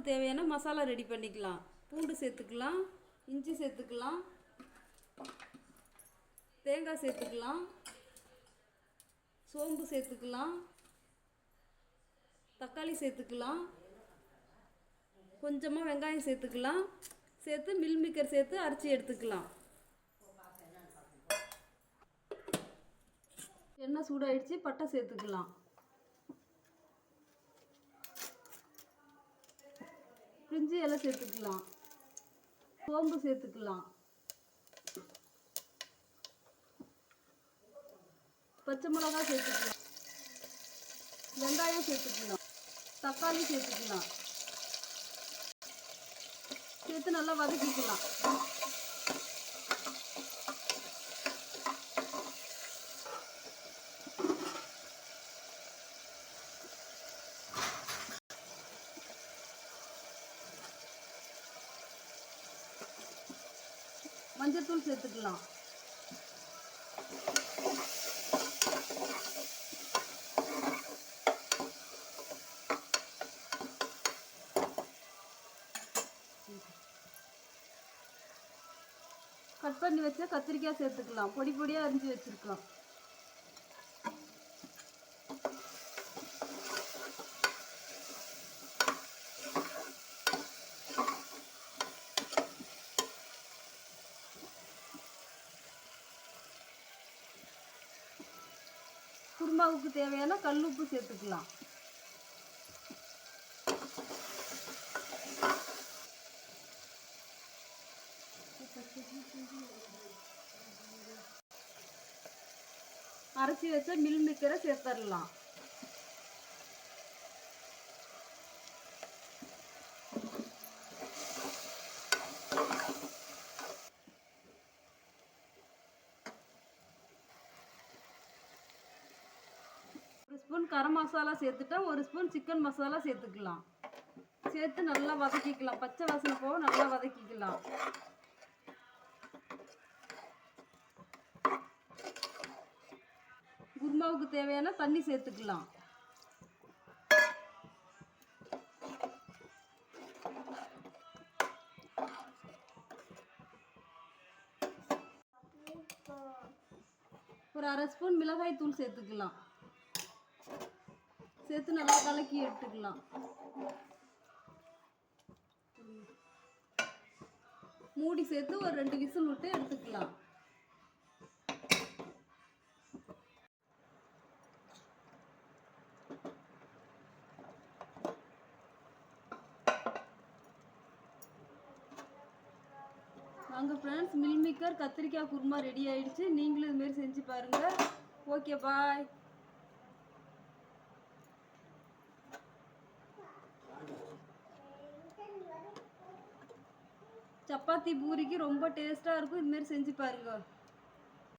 குருமாவுக்கு தேவையான மசாலா ரெடி பண்ணிக்கலாம். பூண்டு சேர்த்துக்கலாம் இஞ்சி சேர்த்துக்கலாம் தேங்காய் சேர்த்துக்கலாம் சோம்பு சேர்த்துக்கலாம் தக்காளி சேர்த்துக்கலாம் கொஞ்சமாக வெங்காயம் சேர்த்துக்கலாம் சேர்த்து மில் மிக்கர் சேர்த்து அரைச்சி எடுத்துக்கலாம். எண்ணெய் சூடாயிடுச்சு பட்டை சேர்த்துக்கலாம். பிரிஞ்சு எல்லாம் சேர்த்துக்கலாம். சோம்பு சேர்த்துக்கலாம். பச்சை மிளகாய் சேர்த்துக்கலாம். வெங்காயம் சேர்த்துக்கலாம். தக்காளி சேர்த்துக்கலாம். சேர்த்து நல்லா வதக்கிக்கலாம். மஞ்சத்தூள் சேர்த்துக்கலாம். கட் பண்ணி வச்ச கத்திரிக்காய் சேர்த்துக்கலாம். பொடி பொடியாக அரிஞ்சு வச்சுருக்கோம் குருமாவுக்கு தேவையான கல் உப்பு சேர்த்துக்கலாம். அரைச்சி வச்ச மில் மிக்கரை சேர்த்துடலாம் ஸ்பூன் கரம் மசாலா சேர்த்துட்டா ஒரு ஸ்பூன் சிக்கன் மசாலா சேர்த்துக்கலாம். சேர்த்து நல்லா வதக்கிக்கலாம். பச்சை வாசனை போக நல்லா வதக்கிக்கலாம். குருமாவுக்கு தேவையான தண்ணி சேர்த்துக்கலாம். ஒரு அரை ஸ்பூன் மிளகாய் தூள் சேர்த்துக்கலாம். சேர்த்து நல்லா கலக்கி எடுத்துக்கலாம். மூடி சேர்த்து ஒரு ரெண்டு விசில் விட்டு எடுத்துக்கலாம். வாங்க ஃப்ரெண்ட்ஸ் மில்மிக்கர் கத்திரிக்காய் குருமா ரெடி ஆயிடுச்சு. நீங்களும் இதுமாரி செஞ்சு பாருங்க. ஓகே பாய் சப்பாத்தி பூரிக்கு ரொம்ப டேஸ்ட்டாக இருக்கும். இதுமாரி செஞ்சு பாருங்க.